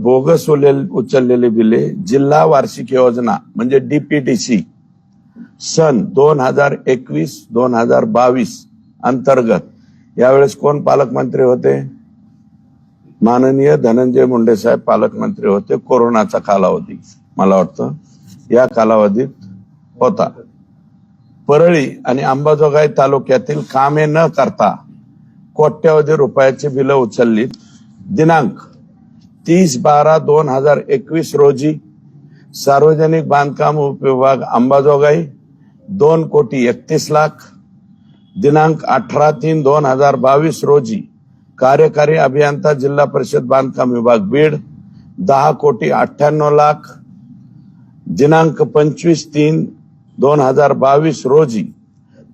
Bogus उलेल- उचललेले बिले जिल्हा वार्षिक योजना म्हणजे डीपीटीसी सन दोन हजार एकवीस दोन हजार बावीस अंतर्गत. यावेळेस कोण पालकमंत्री होते? माननीय धनंजय मुंडे साहेब पालकमंत्री होते. कोरोनाचा कालावधी मला वाटतं या कालावधीत होता. परळी आणि अंबाजोगाई तालुक्यातील कामे न करता कोट्यवधी रुपयाची बिलं उचलली दिनांक तीस बारा दोन हजार एकवीस रोजी सार्वजनिक बांधकाम उपविभाग अंबाजोगाई दोन कोटी एकतीस लाख दिनांक अठरा तीन दोन हजार बावीस रोजी कार्यकारी अभियंता जिल्हा परिषद बांधकाम विभाग बीड दहा कोटी अठ्ठ्याण्णव लाख दिनांक पंचवीस तीन दोन हजार बावीस रोजी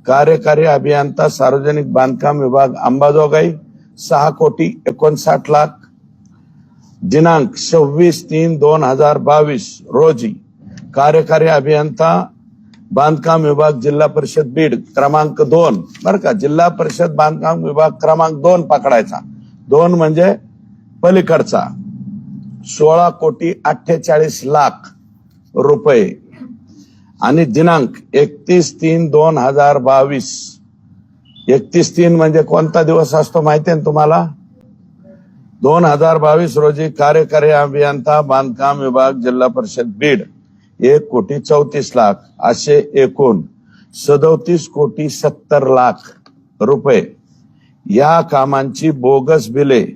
कार्यकारी अभियंता सार्वजनिक बांधकाम विभाग अंबाजोगाई सहा कोटी एकोणसाठ लाख दिनांक सव्वीस तीन दोन हजार बावीस रोजी कार्यकारी अभियंता बांधकाम विभाग जिल्हा परिषद बीड क्रमांक दोन. बरं का जिल्हा परिषद बांधकाम विभाग क्रमांक दोन पकडायचा. दोन म्हणजे पलीकडचा. सोळा कोटी अठ्ठेचाळीस लाख रुपये. आणि दिनांक एकतीस तीन दोन हजार बावीस. एकतीस तीन म्हणजे कोणता दिवस असतो माहिती आहे ना तुम्हाला? दोन हजार बावीस रोजी कार्यकारी अभियंता बांधकाम विभाग जिल्हा परिषद बीड एक कोटी चौतीस लाख असे एकूण सदोतीस कोटी सत्तर लाख रुपये या कामांची बोगस बिले.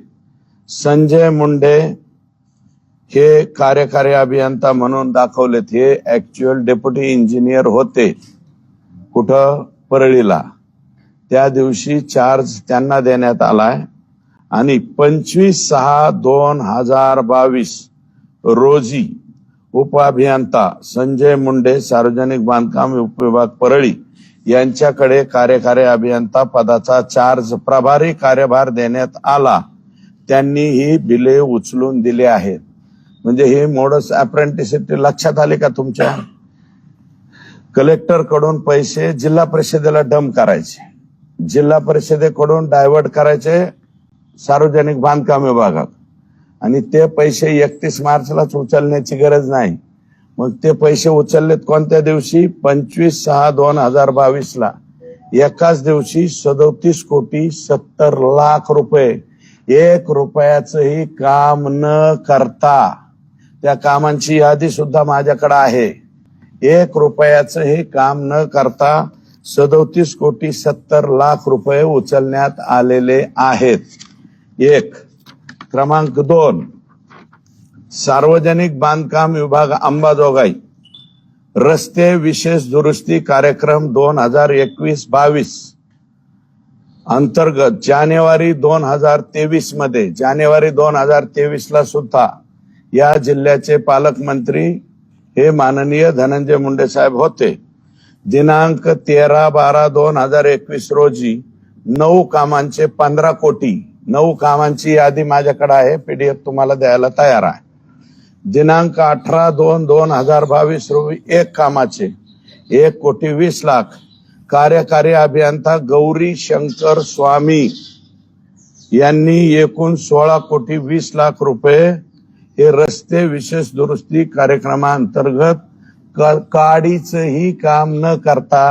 संजय मुंडे हे कार्यकारी अभियंता म्हणून दाखवलेत. हे ऍक्च्युअल डेप्युटी इंजिनियर होते. कुठं? परळीला. त्या दिवशी चार्ज त्यांना देण्यात आलाय. आणि पंचवीस सहा दोन हजार बावीस रोजी उपअभियंता संजय मुंडे सार्वजनिक बांधकाम उपविभाग परळी यांच्याकडे कार्यकारी अभियंता पदाचा चार्ज प्रभारी कार्यभार देण्यात आला. त्यांनी ही बिले उचलून दिली आहेत. म्हणजे हे मोडस अप्रेंटिसिटी लक्षात आली का तुमच्या? कलेक्टरकडून पैसे जिल्हा परिषदेला डम करायचे. जिल्हा परिषदेकडून डायव्हर्ट करायचे. सार्वजनिक बांधकाम विभागात. आणि ते पैसे एकतीस मार्चलाच उचलण्याची गरज नाही. मग ते पैसे उचललेत कोणत्या दिवशी? पंचवीस सहा दोन हजार बावीस ला एकाच दिवशी सदोतीस कोटी सत्तर लाख रुपये. एक रुपयाचंही काम न करता. त्या कामांची यादी सुद्धा माझ्याकडे आहे. एक रुपयाचंही काम न करता सदोतीस कोटी सत्तर लाख रुपये उचलण्यात आलेले आहेत. एक क्रमांक दोन सार्वजनिक बांधकाम विभाग अंबाजोगाई. रस्ते विशेष दुरुस्ती कार्यक्रम दोन हजार एकवीस बावीस. अंतर्गत जानेवारी दोन हजार तेवीसमध्ये जानेवारी दोन हजार तेवीस ला सुद्धा या जिल्ह्याचे पालकमंत्री हे माननीय धनंजय मुंडे साहेब होते. दिनांक तेरा बारा दोन हजार एकवीस रोजी नऊ कामांचे पंधरा कोटी नऊ कामांची यादी माझ्याकडे आहे. पीडीएफ तुम्हाला द्यायला तयार आहे. दिनांक अठरा दोन दोन हजार बावीस रोजी एक कामाचे एक कोटी वीस लाख कार्यकारी अभियंता गौरी शंकर स्वामी यांनी एकूण सोळा कोटी वीस लाख रुपये हे रस्ते विशेष दुरुस्ती कार्यक्रमाअंतर्गत काडीचही काडीचंही काम न करता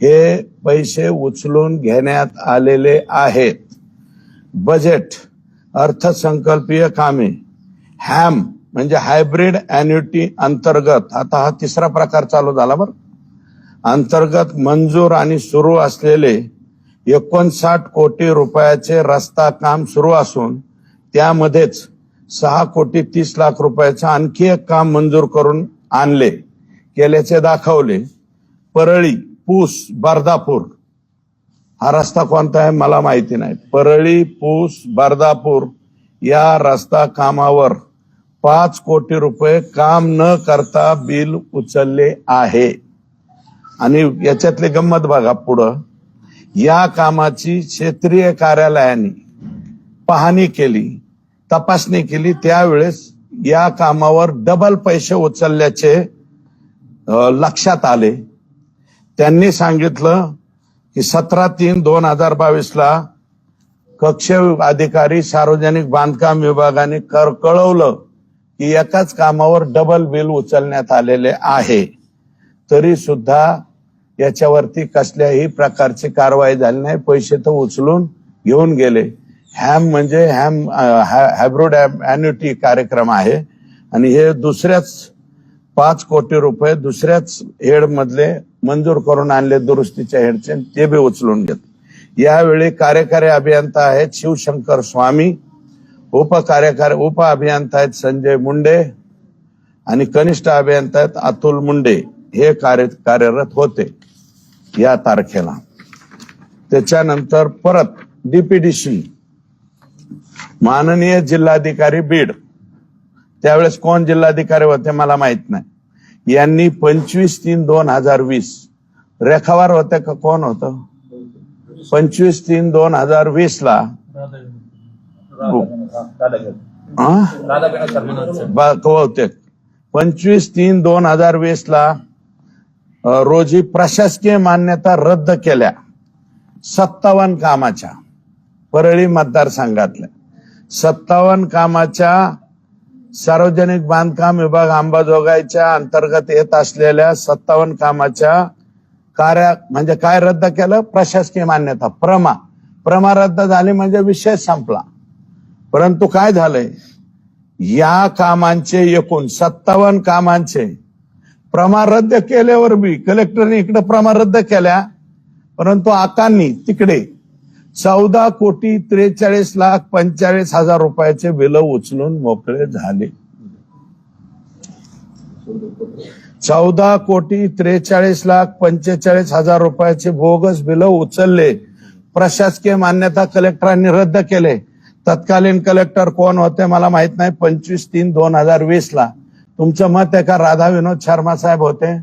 हे पैसे उचलून घेण्यात आलेले आहेत. बजेट अर्थसंकल्पीय कामे हॅम म्हणजे हायब्रिड अॅन्युटी अंतर्गत. आता हा तिसरा प्रकार चालू झाला बरं. अंतर्गत मंजूर आणि सुरू असलेले एकोणसाठ कोटी रुपयाचे रस्ता काम सुरू असून त्यामध्येच सहा कोटी तीस लाख रुपयाचं आणखी एक काम मंजूर करून आणले केल्याचे दाखवले. परळी पूस बर्दापूर. हा रस्ता कोणता आहे मला माहिती नाही. परळी पूस बर्दापूर या रस्ता कामावर पाच कोटी रुपये काम न करता बिल उचलले आहे. आणि याच्यातली गंमत बघा पुढं. या कामाची क्षेत्रीय कार्यालयाने पाहणी केली तपासणी केली त्यावेळेस या कामावर डबल पैसे उचलल्याचे लक्षात आले. त्यांनी सांगितलं की सतरा तीन दोन हजार बावीसला कक्ष अधिकारी सार्वजनिक बांधकाम विभागाने कर कळवलं की एकाच कामावर डबल बिल उचलण्यात आलेले आहे. तरी सुद्धा याच्यावरती कसल्याही प्रकारची कारवाई झाली नाही. पैसे तर उचलून घेऊन गेले. हॅम म्हणजे हॅम हायब्रोड अॅन्युटी कार्यक्रम आहे. आणि हे दुसऱ्याच पाच कोटी रुपये दुसऱ्याच हेडमधले मंजूर करून आणले दुरुस्तीच्या हेडचे ते बी उचलून घेत. यावेळी कार्यकारी अभियंता आहेत शिवशंकर स्वामी उपकार्यकारी उप अभियंता आहेत संजय मुंडे आणि कनिष्ठ अभियंता आहेत अतुल मुंडे. हे कार्य कार्यरत होते या तारखेला. त्याच्यानंतर परत डीपीडीसी माननीय जिल्हाधिकारी बीड. त्यावेळेस कोण जिल्हाधिकारी होते मला माहीत नाही. यांनी पंचवीस तीन दोन हजार वीस. रेखावर होते का कोण होत? पंचवीस तीन दोन हजार वीस ला. हा? बहुतेक. पंचवीस तीन दोन हजार वीस ला रोजी प्रशासकीय मान्यता रद्द केल्या. सत्तावन्न कामाच्या. परळी मतदारसंघातल्या. सत्तावन्न कामाच्या सार्वजनिक बांधकाम विभाग अंबाजोगाईच्या अंतर्गत येत असलेल्या सत्तावन्न कामाच्या कार्या म्हणजे काय रद्द केलं? प्रशासकीय मान्यता प्रमा. प्रमा रद्द झाली म्हणजे विषय संपला. परंतु काय झालंय? या कामांचे एकूण सत्तावन्न कामांचे प्रमा रद्द केल्यावर बी कलेक्टरने इकडे प्रमा रद्द केल्या परंतु आकांनी तिकडे चौदा कोटी त्रेचाळीस लाख पंचेचाळीस हजार रुपयाचे बिल उचलून मोकळे झाले. चौदा कोटी त्रेचाळीस लाख पंचेचाळीस हजार रुपयाचे बोगस बिल उचलले. प्रशासकीय मान्यता कलेक्टरांनी रद्द केले. तत्कालीन कलेक्टर कोण होते मला माहीत नाही. पंचवीस तीन दोन हजार वीस ला. तुमचं मत आहे का? राधा विनोद शर्मा साहेब होते.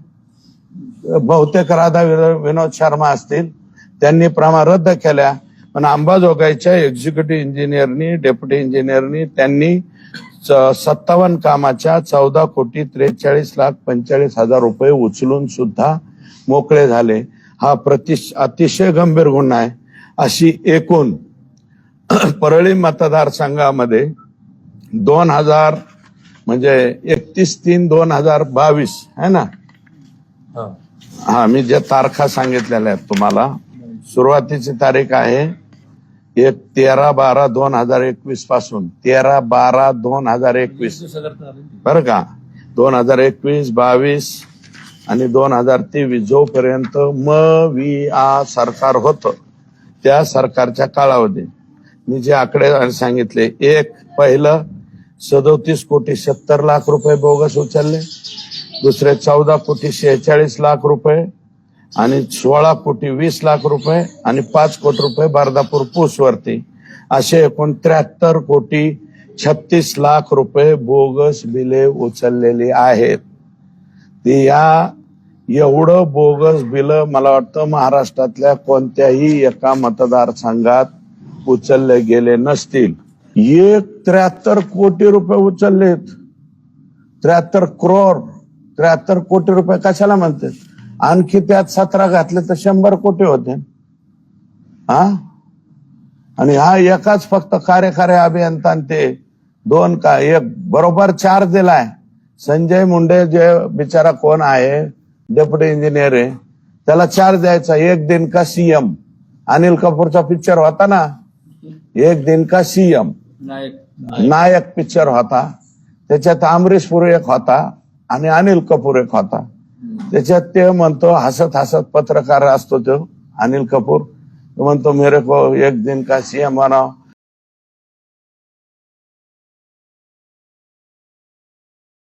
बहुतेक राधा विनो- विनोद शर्मा असतील. त्यांनी प्रमा रद्द केल्या. पण अंबाजोगाईच्या एक्झिक्युटिव्ह इंजिनियरनी डेप्युटी इंजिनियरनी त्यांनी सत्तावन्न कामाच्या चौदा कोटी त्रेचाळीस लाख पंचेचाळीस हजार रुपये उचलून सुद्धा मोकळे झाले. हा प्रतिश अतिशय गंभीर गुन्हा आहे. अशी एकूण परळी मतदारसंघामध्ये दोन हजार म्हणजे एकतीस तीन दोन हजार बावीस है ना? हा मी ज्या तारखा सांगितलेल्या आहेत तुम्हाला सुरुवातीची तारीख आहे एक तेरा बारा दोन हजार एकवीसपासून. तेरा बारा दोन हजार एकवीस. बरं का? दोन हजार एकवीस बावीस आणि दोन हजार तेवीस जोपर्यंत म वि आ सरकार होतं त्या सरकारच्या काळामध्ये मी जे आकडे सांगितले एक पहिलं सदोतीस कोटी सत्तर लाख रुपये बोगस उचलले. दुसरे चौदा कोटी शेहेचाळीस लाख रुपये. आणि सोळा कोटी वीस लाख रुपये आणि पाच कोटी रुपये बारदापूर पूसवरती असे एकूण त्र्याहत्तर कोटी छत्तीस लाख रुपये बोगस बिले उचललेली आहेत. ती या एवढं बोगस बिल मला वाटतं महाराष्ट्रातल्या कोणत्याही एका मतदारसंघात उचलले गेले नसतील. एक त्र्याहत्तर कोटी रुपये उचललेत. त्र्याहत्तर क्रोर त्र्याहत्तर कोटी रुपये कशाला म्हणतात? आणखी त्यात सतरा घातले तर शंभर कोटी होते. हा? आणि हा एकाच फक्त कार्यकारी अभियंता ते दोन का एक बरोबर चार दिलाय. संजय मुंडे जे बिचारा कोण आहे डेप्युटी इंजिनियर आहे त्याला चार द्यायचा. एक दिन का सीएम अनिल कपूरचा पिक्चर होता ना? एक दिन का सीएम नायक. पिक्चर होता. त्याच्यात अमरीश पुरी एक होता आणि अनिल कपूर एक होता. त्याच्यात ते म्हणतो हसत हसत पत्रकार असतो तो अनिल कपूर. तो म्हणतो मेरे को एक दिन का सीएम बनाव